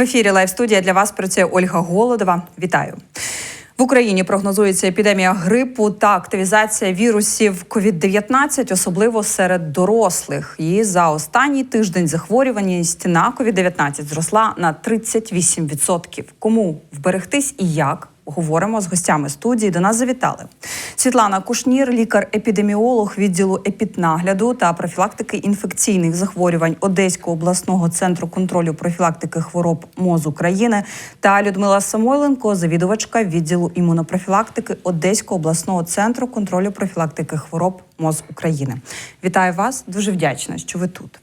В ефірі Лайв студія для вас працює Ольга Голодова. Вітаю. В Україні прогнозується епідемія грипу та активізація вірусів COVID-19, особливо серед дорослих. І за останній тиждень захворюваність на COVID-19 зросла на 38%. Кому вберегтись і як? Говоримо з гостями студії. До нас завітали Світлана Кушнір, лікар-епідеміолог відділу епіднагляду та профілактики інфекційних захворювань Одеського обласного центру контролю профілактики хвороб МОЗ України та Людмила Самойленко, завідувачка відділу імунопрофілактики Одеського обласного центру контролю профілактики хвороб МОЗ України. Вітаю вас! Дуже вдячна, що ви тут.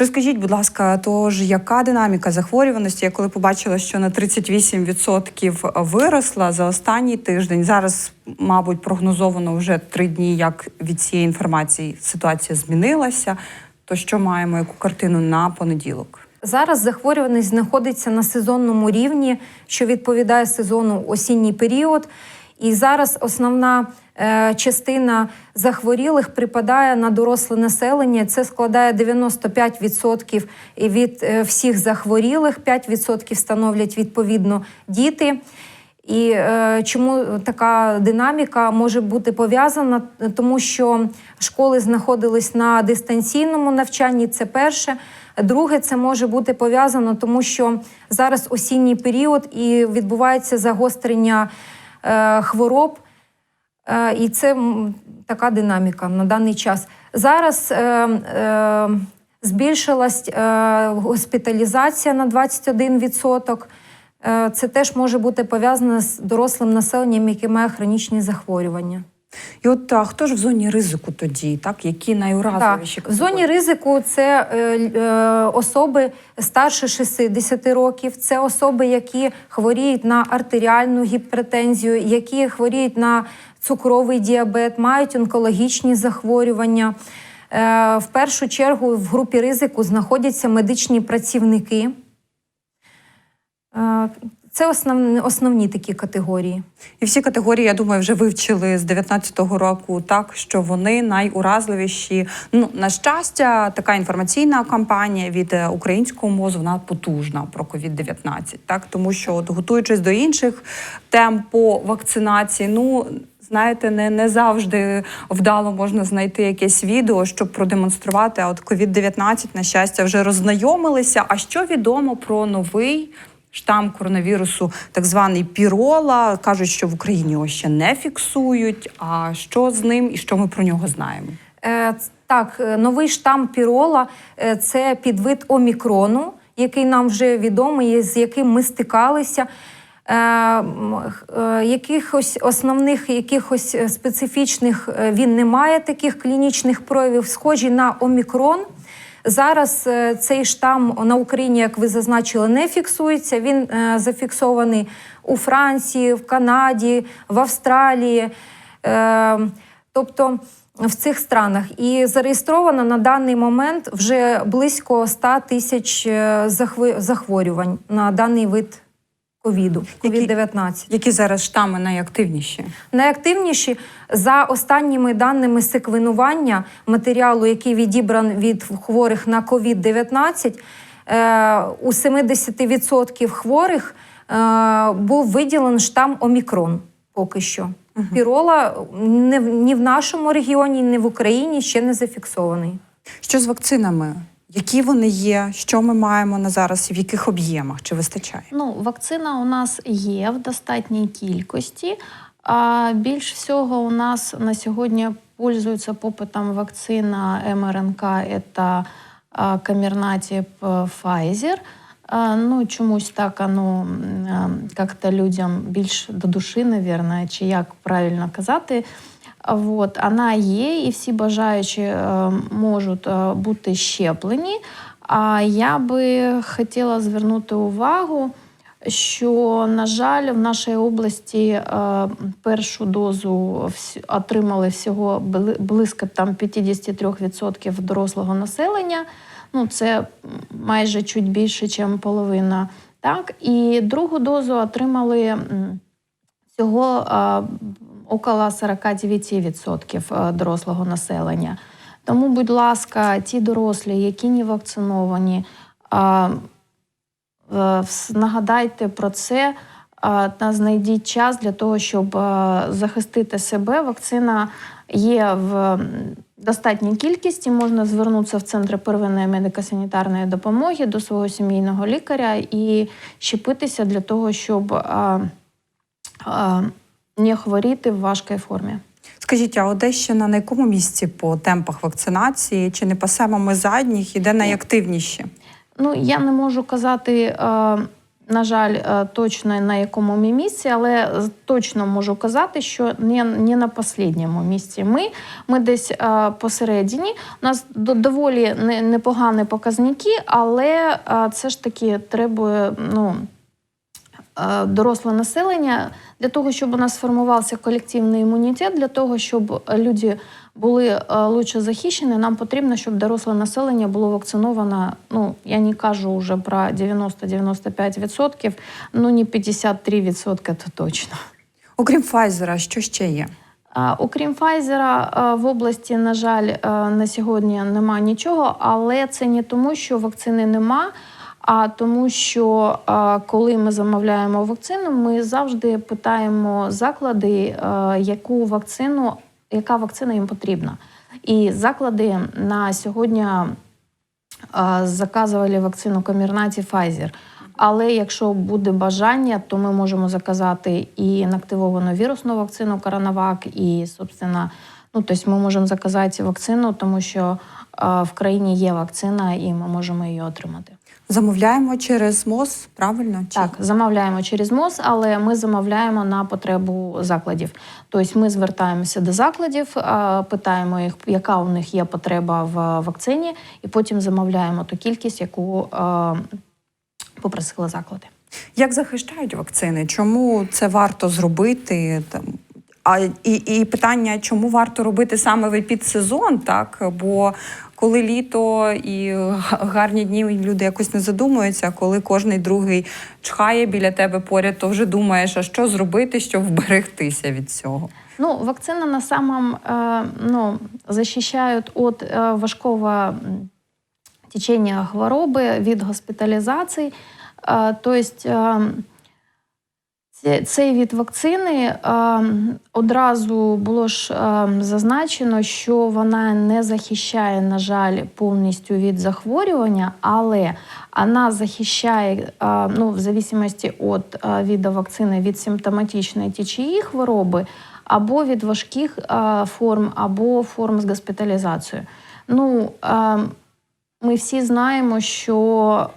Розкажіть, будь ласка, тож яка динаміка захворюваності? Я коли побачила, що на 38% виросла за останній тиждень. Зараз, мабуть, прогнозовано вже три дні, як від цієї інформації ситуація змінилася. То що маємо яку картину на понеділок? Зараз захворюваність знаходиться на сезонному рівні, що відповідає сезону осінній період. І зараз основна частина захворілих припадає на доросле населення. Це складає 95% від е, всіх захворілих, 5% становлять відповідно діти. І е, чому така динаміка може бути пов'язана? Тому що школи знаходились на дистанційному навчанні. Це перше. Друге, це може бути пов'язано, тому що зараз осінній період і відбувається загострення е, хвороб. Е, і це така динаміка на даний час. Зараз е, е, збільшилась госпіталізація на 21%. Е, Це теж може бути пов'язано з дорослим населенням, яке має хронічні захворювання. І от а, хто ж в зоні ризику тоді? Так, які найуразливіші в зоні ризику це е, е, особи старше 60 років, це особи, які хворіють на артеріальну гіпертензію, які хворіють на цукровий діабет, мають онкологічні захворювання. Е, в першу чергу в групі ризику знаходяться медичні працівники. Е, це основні, основні такі категорії. І всі категорії, я думаю, вже вивчили з 19-го року, так що вони найуразливіші. Ну на щастя, така інформаційна кампанія від е, українського мозу вона потужна про COVID-19, так тому що от готуючись до інших тем по вакцинації, ну. Знаєте, не не завжди вдало можна знайти якесь відео, щоб продемонструвати. А от COVID-19, на щастя, вже роззнайомилися. А що відомо про новий штам коронавірусу, так званий пірола. Кажуть, що в Україні його ще не фіксують. А що з ним і що ми про нього знаємо? Е, так, е, новий штам пірола е, це підвид омікрону, який нам вже відомий, з яким ми стикалися. Е, е, Якихось основних, якихось специфічних е, він не має таких клінічних проявів, схожі на омікрон. Зараз цей штам на Україні, як ви зазначили, не фіксується. Він зафіксований у Франції, в Канаді, в Австралії. Тобто в цих странах і зареєстровано на даний момент вже близько 100 тисяч захворювань на даний вид ковіду, Які- COVID-19. Які зараз штами найактивніші? Найактивніші за останніми даними секвенування матеріалу, який відібран від хворих на COVID-19, е, у 70% хворих е, був виділений штам Омікрон поки що. Пірола не ні в нашому регіоні, ні в Україні ще не зафіксований. Що з вакцинами? Які вони є? Що ми маємо на зараз в яких об'ємах? Чи вистачає? Ну, вакцина у нас є в достатній кількості. А більш всього у нас на сьогодні пользується попитом вакцина МРНК, це а, Камернатіп Pfizer. Ну, чомусь так оно як-то людям більш до душі, навірно, чи як правильно казати. А Вот, вона є, і всі бажаючі е, можуть е, бути щеплені. А я би хотіла звернути увагу, що, на жаль, в нашій області е, першу дозу отримали всього близько там 53% дорослого населення. Ну, це майже чуть більше, ніж половина. Так, і другу дозу отримали всього е, около 49% дорослого населення. Тому, будь ласка, ті дорослі, які не вакциновані, Е, вс- Нагадайте про це е, та знайдіть час для того, щоб е, захистити себе. Вакцина є в достатній кількості. Можна звернутися в центри первинної медико-санітарної допомоги до свого сімейного лікаря і щепитися для того, щоб е, е, не хворіти в важкій формі. Скажіть, а Одещина на якому місці по темпах вакцинації? Чи не пасемо ми задніх і де найактивніші? Ну, я не можу казати, е, на жаль, е, точно на якому ми місці, але точно можу казати, що не, не на останньому місці. Ми, ми десь е, посередині. У нас до- доволі не- непогані показники, але це ж таки треба. Ну, Доросле населення для того, щоб у нас сформувався колективний імунітет, для того, щоб люди були е, лучше захищені, нам потрібно, щоб доросле населення було вакциновано. Ну я не кажу вже про 90-95%, ну не 53% то точно. Окрім Файзера, що ще є? Окрім Файзера, е, в області, на жаль, е, на сьогодні нема нічого, але це не тому, що вакцини нема. А тому, що коли ми замовляємо вакцину, ми завжди питаємо заклади, е, яку вакцину, яка вакцина їм потрібна. І заклади на сьогодні е, заказували вакцину Комірнаті Pfizer. Але якщо буде бажання, то ми можемо заказати і інактивовану вірусну вакцину Коронавак, і, собственно, ну, тобто ми можемо заказати вакцину, тому що е, в країні є вакцина, і ми можемо її отримати. Замовляємо через МОЗ, правильно? Чи- Так, замовляємо через МОЗ, але ми замовляємо на потребу закладів. Тобто ми звертаємося до закладів, питаємо їх, яка у них є потреба в вакцині, і потім замовляємо ту кількість, яку попросили заклади. Як захищають вакцини? Чому це варто зробити? А і, і питання, чому варто робити саме в епідсезон, так? Бо коли літо і гарні дні люди якось не задумуються, коли кожний другий чхає біля тебе поряд, то вже думаєш, а що зробити, щоб вберегтися від цього. Ну, вакцина на самом э, ну, защищают от важкого м, течения хвороби від госпіталізацій. Е, Тобто е, ці- цей від вакцини е, одразу було ж е, зазначено, що вона не захищає, на жаль, повністю від захворювання, але вона захищає, е, ну, в зависимості від е, вакцини від симптоматичної течії хвороби або від важких е, форм, або форм з госпіталізацією. Ну, е, ми всі знаємо, що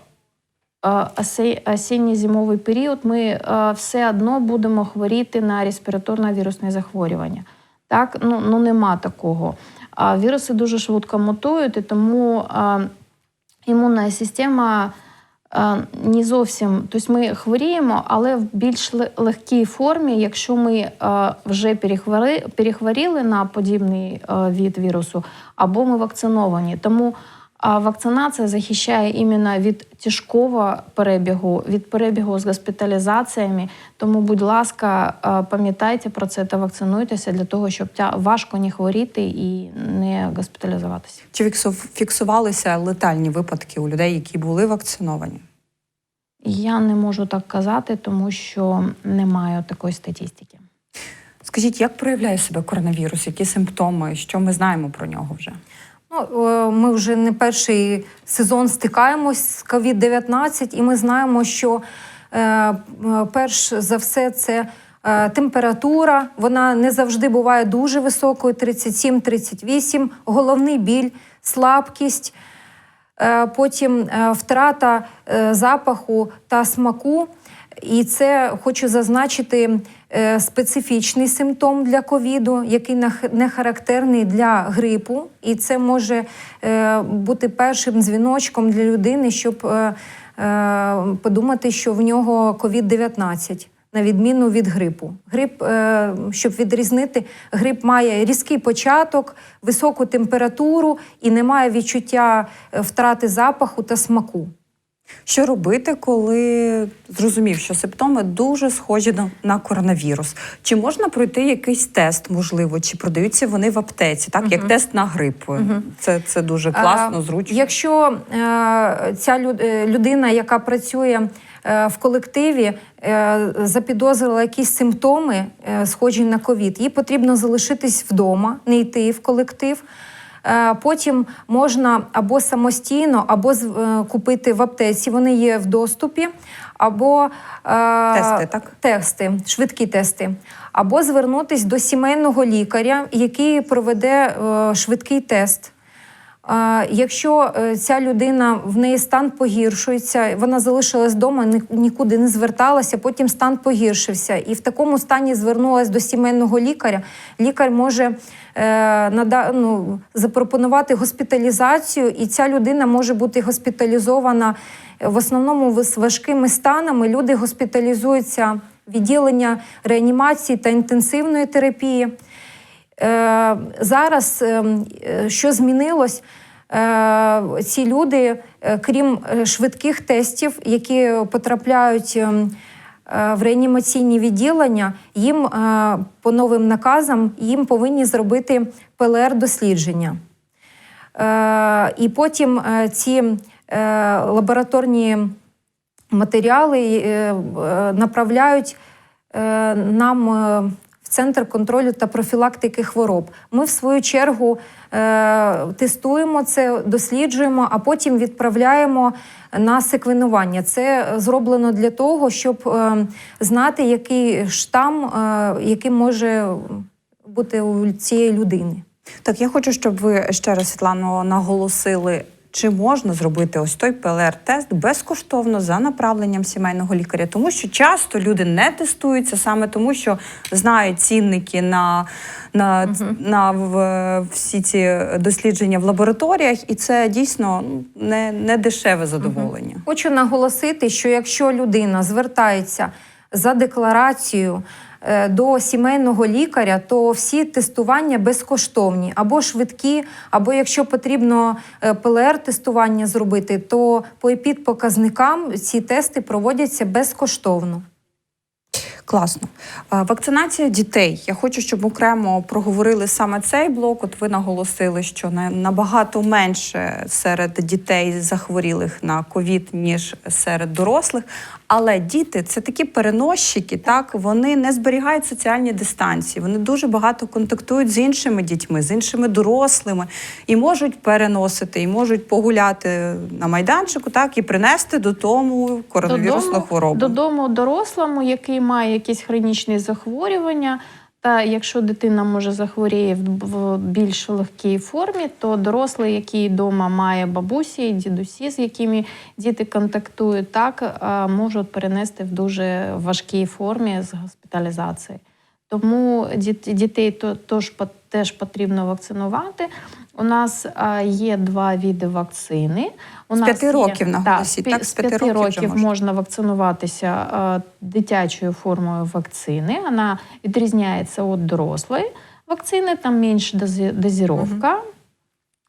осе- осінньо-зимовий період ми все одно будемо хворіти на респіраторно-вірусне захворювання. Так, ну, ну нема такого. А віруси дуже швидко мутують, і тому імунна система не зовсім. Тобто ми хворіємо, але в більш легкій формі, якщо ми вже перехворіли на подібний від вірусу, або ми вакциновані. Тому а вакцинація захищає іменно від тяжкого перебігу, від перебігу з госпіталізаціями. Тому, будь ласка, е, пам'ятайте про це та вакцинуйтеся для того, щоб важко не хворіти і не госпіталізуватися. Чи фіксувалися летальні випадки у людей, які були вакциновані? Я не можу так казати, тому що не маю такої статистики. Скажіть, як проявляє себе коронавірус? Які симптоми? Що ми знаємо про нього вже? Ну, е, ми вже не перший сезон стикаємось з COVID-19, і ми знаємо, що е, перш за все це е, температура. Вона не завжди буває дуже високою 37-38, головний біль, слабкість. Потім втрата запаху та смаку. І це хочу зазначити е, специфічний симптом для ковіду, який не характерний для грипу. І це може е, бути першим дзвіночком для людини, щоб е, подумати, що в нього ковід-19. На відміну від грипу. Грип, щоб відрізнити, грип має різкий початок, високу температуру і не має відчуття втрати запаху та смаку. Що робити, коли зрозумів, що симптоми дуже схожі на, на коронавірус? Чи можна пройти якийсь тест, можливо, чи продаються вони в аптеці, так як тест на грип? Це, це дуже класно, А, зручно. Якщо е, ця люд- е, людина, яка працює е, в колективі, е, запідозрила якісь симптоми, е, схожі на ковід, їй потрібно залишитись вдома, не йти в колектив. Е, Потім можна або самостійно, або е, купити в аптеці. Вони є в доступі, або е, Тести, так? тести, швидкі тести, або звернутись до сімейного лікаря, який проведе швидкий тест. Якщо е, ця людина в неї стан погіршується, вона залишилась вдома, ні- нікуди не зверталася, потім стан погіршився, і в такому стані звернулася до сімейного лікаря. Лікар може е, нада, ну, запропонувати госпіталізацію, і ця людина може бути госпіталізована е, в основному з важкими станами. Люди госпіталізуються відділення реанімації та інтенсивної терапії. Зараз е, е, що змінилось? Е, Ці люди, е, крім е, швидких тестів, які потрапляють е, е, в реанімаційні відділення, їм по новим наказам їм повинні зробити ПЛР-дослідження. І потім ці лабораторні матеріали направляють нам центр контролю та профілактики хвороб. Ми, в свою чергу, е, тестуємо це, досліджуємо, а потім відправляємо на секвенування. Це зроблено для того, щоб е, знати, який штам, е, який може бути у цієї людини. Так, я хочу, щоб ви ще раз, Світлано, наголосили, чи можна зробити ось той ПЛР-тест безкоштовно за направленням сімейного лікаря, тому що часто люди не тестуються саме тому, що знають цінники на, на, на в, всі ці дослідження в лабораторіях, і це дійсно не, не дешеве задоволення. Хочу наголосити, що якщо людина звертається за декларацією до сімейного лікаря, то всі тестування безкоштовні або швидкі, або якщо потрібно е, ПЛР-тестування зробити, то по епідпоказникам ці тести проводяться безкоштовно. Класно. Вакцинація дітей. Я хочу, щоб окремо проговорили саме цей блок. От ви наголосили, що на- набагато менше серед дітей захворілих на ковід, ніж серед дорослих. Але діти це такі переносчики, так вони не зберігають соціальні дистанції. Вони дуже багато контактують з іншими дітьми, з іншими дорослими і можуть переносити, і можуть погуляти на майданчику, так і принести додому коронавірусну хворобу. Додому дорослому, який має якісь хронічні захворювання. Та якщо дитина може захворіє в більш легкій формі, то дорослий, який вдома має бабусі дідусі, з якими діти контактують, так можуть перенести в дуже важкій формі з госпіталізації. Тому діт- дітей теж потрібно вакцинувати. У нас є два види вакцини. У З нас п'яти є- років наголосіть, з пі- так? З З п'яти років років можна. можна вакцинуватися дитячою формою вакцини. Вона відрізняється від дорослої вакцини, там менш дозіровка. дозіровка.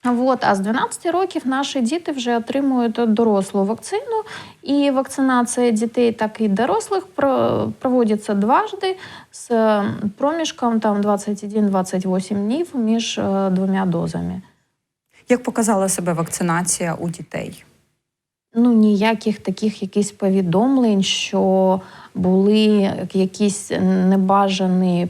Вот, а з 12 років наші діти вже отримують дорослу вакцину, і вакцинація дітей, так і дорослих проводиться дважди з е, проміжком там 21-28 днів між е, двома дозами. Як показала себе вакцинація у дітей? Ну, ніяких таких якісь повідомлень, що були якісь небажані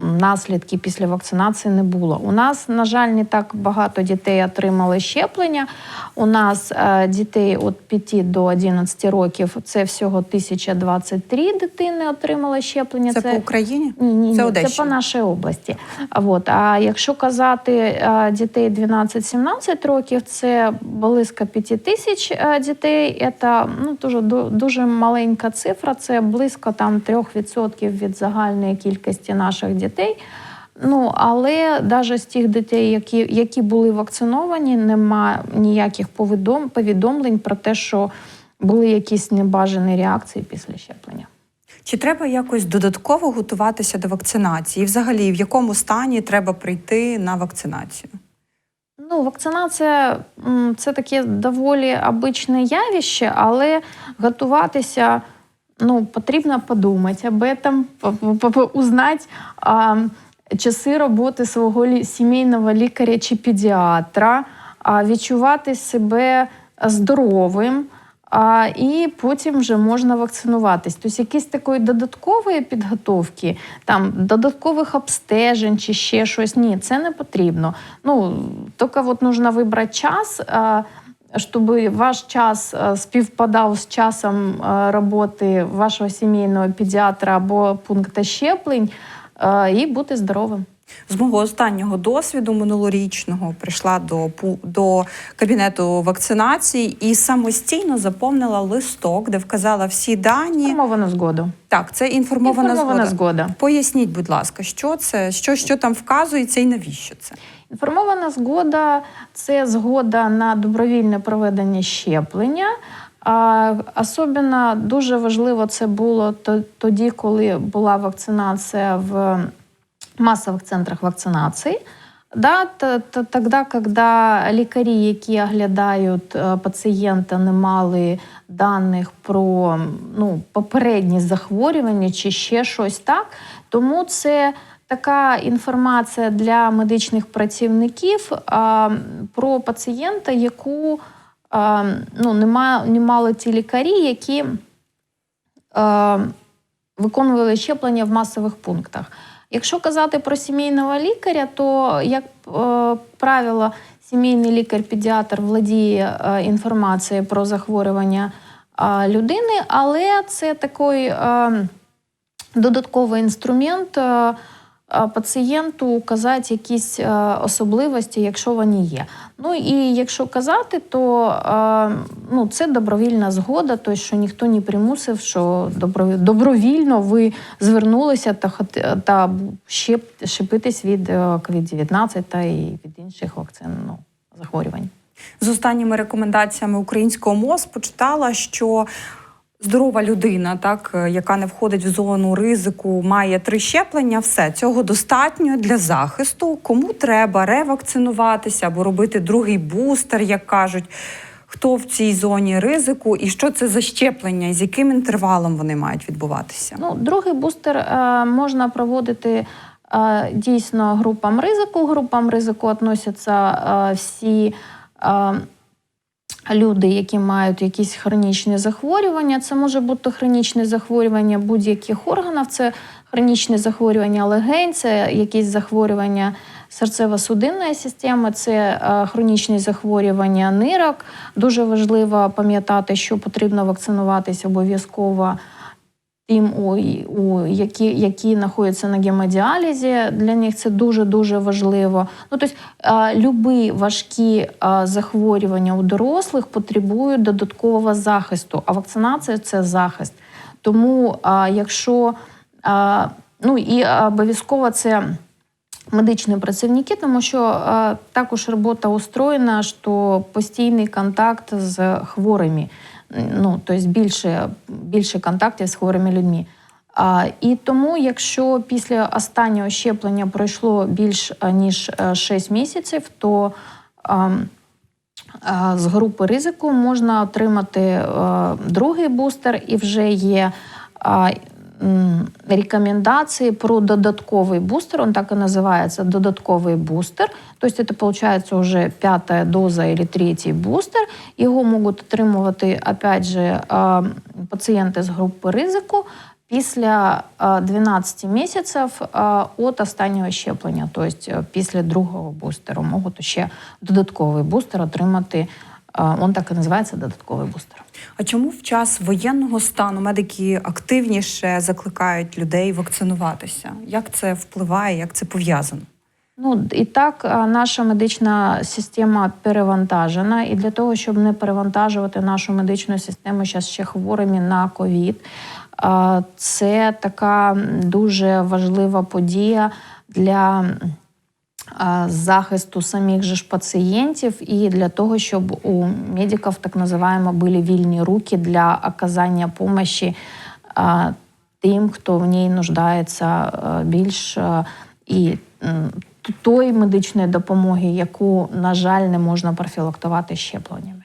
наслідки після вакцинації не було. У нас, на жаль, не так багато дітей отримали щеплення. У нас е, дітей від 5 до 11 років це всього 1023 дитини отримали щеплення. Це, по Україні? Ні, ні, Це ні, це по нашій області. От. А якщо казати дітей 12-17 років, це близько 5 тисяч дітей. Це ну, дуже, ду- дуже маленька цифра, це близько там, 3% від загальної кількості наших дітей. Ну, але навіть з тих дітей, які, які були вакциновані, немає ніяких повідом, повідомлень про те, що були якісь небажані реакції після щеплення. Чи треба якось додатково готуватися до вакцинації? І взагалі, в якому стані треба прийти на вакцинацію? Ну, вакцинація це таке доволі обичне явище, але готуватися ну, потрібно подумати об этом, узнати часи роботи свого сімейного лікаря чи педіатра, відчувати себе здоровим. А, і потім вже можна вакцинуватись. Тобто якісь такої додаткової підготовки, там додаткових обстежень чи ще щось. Ні, це не потрібно. Ну тільки от вибрати час. А, щоб ваш час е, співпадав з часом е, роботи вашого сімейного педіатра або пункту щеплень, е, і бути здоровим. З мого останнього досвіду минулорічного прийшла до до кабінету вакцинації і самостійно заповнила листок, де вказала всі дані. Інформована згода. Так, це інформована, Інформована згода. згода. Поясніть, будь ласка, що це, що, що там вказується і навіщо це? Інформована згода це згода на добровільне проведення щеплення. А особливо дуже важливо це було тоді, коли була вакцинація в масових центрах вакцинації. Да, т- т- тоді, коли лікарі, які оглядають е, пацієнта, не мали даних про ну, попередні захворювання чи ще щось так, тому це така інформація для медичних працівників а, про пацієнта, яку а, ну, не мали ті лікарі, які а, виконували щеплення в масових пунктах. Якщо казати про сімейного лікаря, то, як е, правило, сімейний лікар-педіатр владіє е, інформацією про захворювання е, людини, але це такий е, додатковий інструмент. Е, Пацієнту указати якісь е, особливості, якщо вони є. Ну і якщо казати, то е, ну, це добровільна згода, тобто, що ніхто не примусив, що добро- добровільно ви звернулися та, та щеп, щепитись від е, COVID-19 та і від інших вакцин ну, захворювань. З останніми рекомендаціями українського МОЗ почитала, що здорова людина, так е, яка не входить в зону ризику, має три щеплення. Все цього достатньо для захисту. Кому треба ревакцинуватися або робити другий бустер, як кажуть. Хто в цій зоні ризику, і що це за щеплення, і з яким інтервалом вони мають відбуватися? Ну, другий бустер е, можна проводити е, дійсно групам ризику. Групам ризику відносяться е, всі люди, які мають якісь хронічні захворювання. Це може бути хронічне захворювання будь-яких органів, це хронічне захворювання легень, це якісь захворювання серцево-судинної системи, це е, хронічні захворювання нирок. Дуже важливо пам'ятати, що потрібно вакцинуватися обов'язково тим, у, у, які, які знаходяться на гемодіалізі. Для них це дуже-дуже важливо. Ну, тобто, любі важкі захворювання у дорослих потребують додаткового захисту, а вакцинація це захист. Тому, якщо ну і обов'язково це медичні працівники, тому що е, також робота устроєна, що постійний контакт з хворими, ну тобто більше, більше контактів з хворими людьми. А, і тому, якщо після останнього щеплення пройшло більш е, ніж 6 місяців, то а, е, з групи ризику можна отримати е, другий бустер, і вже є м, рекомендації про додатковий бустер. Он так і називається додатковий бустер. Тобто це виходить вже п'ята доза або третій бустер. Його можуть отримувати опять же пацієнти з групи ризику. Після е, 12 місяців від останнього щеплення, тобто після другого бустеру, можуть ще додатковий бустер отримати. Он так і називається додатковий бустер. А чому в час воєнного стану медики активніше закликають людей вакцинуватися? Як це впливає, як це пов'язано? Ну і так наша медична система перевантажена, і для того, щоб не перевантажувати нашу медичну систему зараз ще хворими на ковід, це така дуже важлива подія для захисту самих же ж пацієнтів і для того, щоб у медиків так називаємо були вільні руки для оказання допомоги тим, хто в ній нуждається більш і тої медичної допомоги, яку, на жаль, не можна профілактувати щепленнями.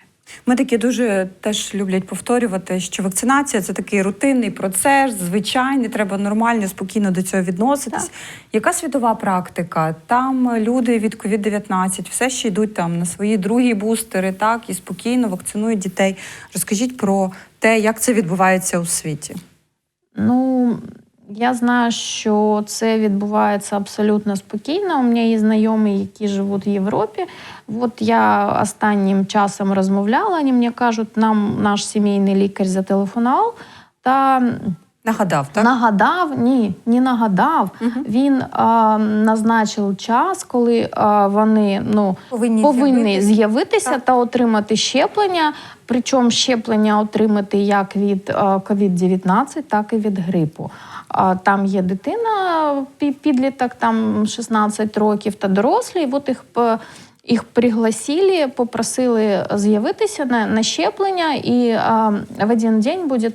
Медики дуже теж люблять повторювати, що вакцинація це такий рутинний процес, звичайний, треба нормально, спокійно до цього відноситись. Яка світова практика? Там люди від COVID-19 все ще йдуть там на свої другі бустери, так і спокійно вакцинують дітей. Розкажіть про те, як це відбувається у світі. Ну, я знаю, що це відбувається абсолютно спокійно. У мене є знайомі, які живуть в Європі. От я останнім часом розмовляла, вони мені кажуть, нам наш сімейний лікар зателефонував та Нагадав, так? нагадав, ні, не нагадав. Він а, назначив час, коли а, вони ну, Повинні повинні з'явитися та отримати щеплення. Причому щеплення отримати як від е, COVID-19, так і від грипу. А, Там є дитина, підліток, там 16 років та дорослі. І от їх їх пригласили, попросили з'явитися на, на щеплення, і а, в один день буде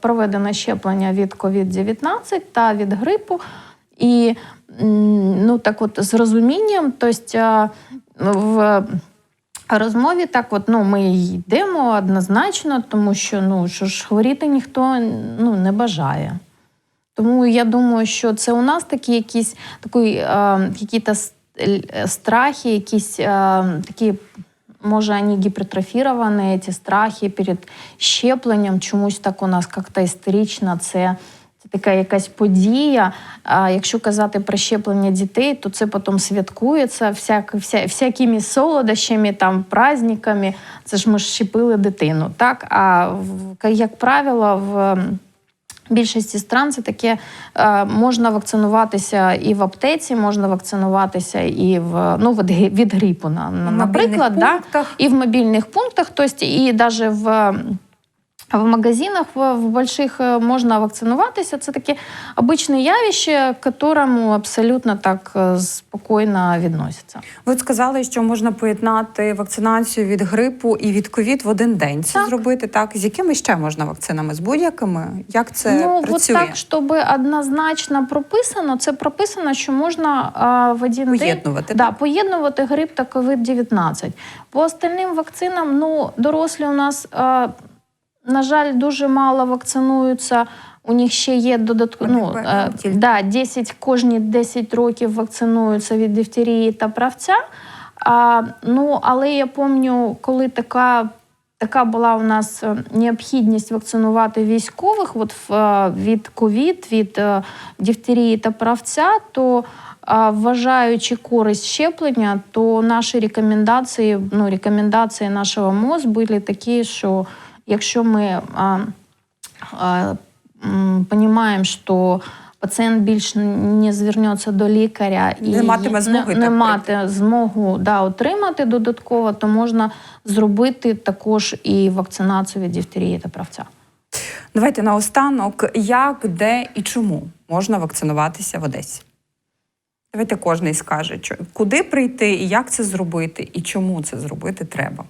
проведено щеплення від COVID-19 та від грипу. І ну так, от з розумінням, тобто в розмові так, от ну ми йдемо однозначно, тому що ну що ж хворіти ніхто ну не бажає. Тому я думаю, що це у нас такі якісь такі, е, якісь страхи, якісь такі, може, вони гіпертрофіровані, ці страхи перед щепленням. Чомусь так у нас як-то історично це. Це така якась подія. А якщо казати про щеплення дітей, то це потім святкується всяк, вся, всякими солодощами, там, праздниками. Це ж ми ж щепили дитину. Так? А як правило, в більшості стран це таке е, можна вакцинуватися і в аптеці, можна вакцинуватися і в ну від, грипу, на, на- наприклад, да, і в мобільних пунктах, тобто і навіть в. В магазинах в, больших е, можна вакцинуватися. Це таке обичне явище, к которому абсолютно так е, спокійно відносяться. Ви сказали, що можна поєднати вакцинацію від грипу і від ковід в один день. Це Так. зробити так. З якими ще можна вакцинами? З будь-якими? Як це ну, працює? от так, щоб однозначно прописано, це прописано, що можна а, в один день да, поєднувати грип та COVID-19. По остальним вакцинам, ну, дорослі у нас, а, на жаль, дуже мало вакцинуються. У них ще є додатково. Ну, е, да, 10, кожні 10 років вакцинуються від дифтерії та правця. А, ну, але я пам'ятаю, коли така така була у нас е, необхідність вакцинувати військових от, е, від ковід, від дифтерії та правця, то вважаючи користь щеплення, то наші рекомендації, ну, рекомендації нашого МОЗ були такі, що якщо ми розуміємо, що пацієнт більш не звернеться до лікаря і Не матиме змоги не, не мати змогу да, отримати додатково, то можна зробити також і вакцинацію від дифтерії та правця. Давайте наостанок, як, де і чому можна вакцинуватися в Одесі? Давайте кожний скаже, куди прийти і як це зробити, і чому це зробити треба.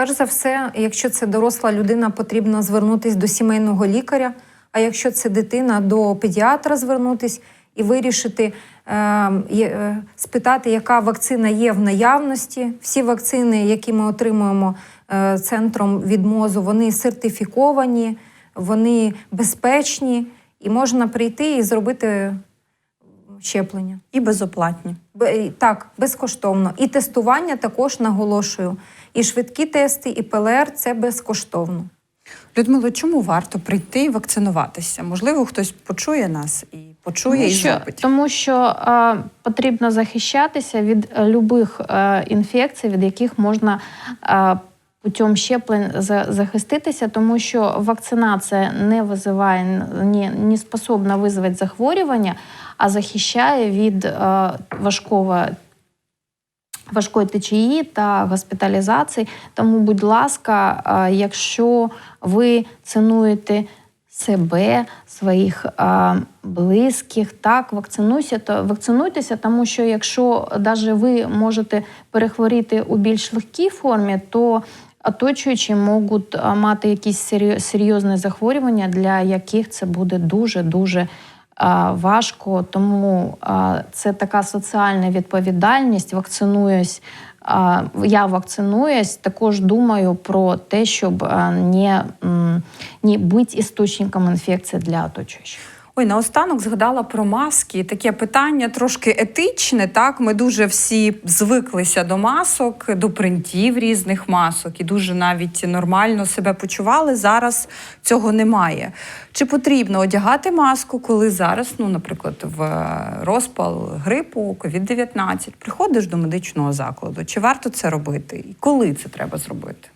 Перш за все, якщо це доросла людина, потрібно звернутися до сімейного лікаря. А якщо це дитина, до педіатра звернутись і вирішити, е, е, спитати, яка вакцина є в наявності. Всі вакцини, які ми отримуємо е, центром від мозу, вони сертифіковані, вони безпечні, і можна прийти і зробити щеплення. І безоплатні. Бе- Так, безкоштовно. І тестування також наголошую. І швидкі тести, і ПЛР це безкоштовно. Людмило, чому варто прийти і вакцинуватися? Можливо, хтось почує нас і почує Тому і що, зробить. тому що е, потрібно захищатися від е, любих е, інфекцій, від яких можна е, путем щеплень захиститися, тому що вакцинація не визиває, не, не способна визвати захворювання, а захищає від е, важкого. Важкої течії та госпіталізації. Тому, будь ласка, е, якщо ви цінуєте себе, своїх а, близьких, так, вакцинуйся, то вакцинуйтеся, тому що якщо навіть ви можете перехворіти у більш легкій формі, то оточуючі можуть мати якісь серйозні захворювання, для яких це буде дуже дуже важко. Тому це така соціальна відповідальність. Вакцинуюсь. Я вакцинуюсь, також думаю про те, щоб не, не бути істочником інфекції для оточуючих. Ой, наостанок згадала про маски. Таке питання трошки етичне. Так, ми дуже всі звиклися до масок, до принтів різних масок, і дуже навіть нормально себе почували. Зараз цього немає. Чи потрібно одягати маску, коли зараз, ну, наприклад, в е, розпал грипу, COVID-19, приходиш до медичного закладу? Чи варто це робити? І коли це треба зробити?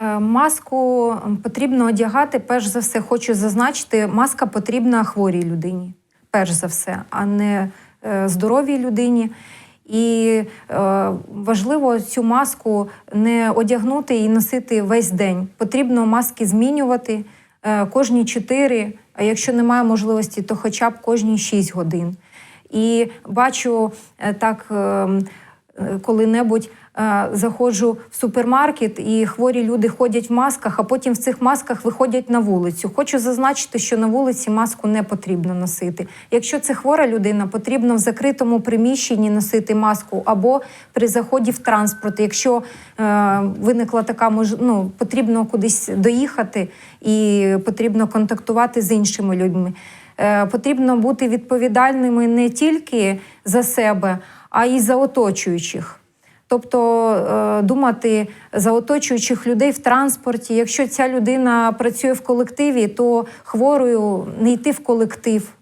Е, Маску потрібно одягати. Перш за все, хочу зазначити, маска потрібна хворій людині, перш за все, а не е, здоровій людині. І е, важливо цю маску не одягнути і носити весь день. Потрібно маски змінювати е, кожні 4, а якщо немає можливості, то хоча б кожні 6 годин. І бачу е, так. е, е, коли-небудь заходжу в супермаркет, і хворі люди ходять в масках, а потім в цих масках виходять на вулицю. Хочу зазначити, що на вулиці маску не потрібно носити. Якщо це хвора людина, потрібно в закритому приміщенні носити маску або при заході в транспорт. Якщо е, виникла така мож... ну, потрібно кудись доїхати і потрібно контактувати з іншими людьми. Е, потрібно бути відповідальними не тільки за себе, а й за оточуючих. Тобто е, думати за оточуючих людей в транспорті. Якщо ця людина працює в колективі, то хворою не йти в колектив.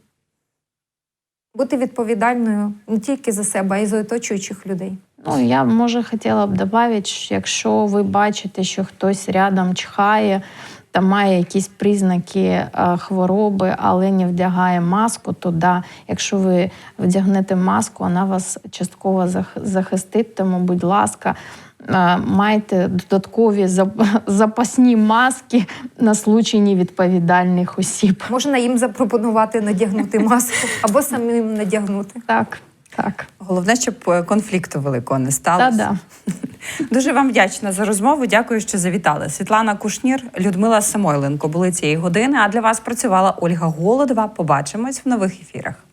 Бути відповідальною не тільки за себе, а й за оточуючих людей. Ну, я може хотіла б додати, що якщо ви бачите, що хтось рядом чхає та має якісь признаки е, хвороби, але не вдягає маску, то да, якщо ви вдягнете маску, вона вас частково зах- захистить. Тому, будь ласка, е, майте додаткові запасні маски на случай невідповідальних осіб. Можна їм запропонувати надягнути маску або самим надягнути. Так, так. Головне, щоб е, конфлікту великого не сталося. Та-да. Дуже вам вдячна за розмову. Дякую, що завітали. Світлана Кушнір, Людмила Самойленко були цієї години. А для вас працювала Ольга Голодова. Побачимось в нових ефірах.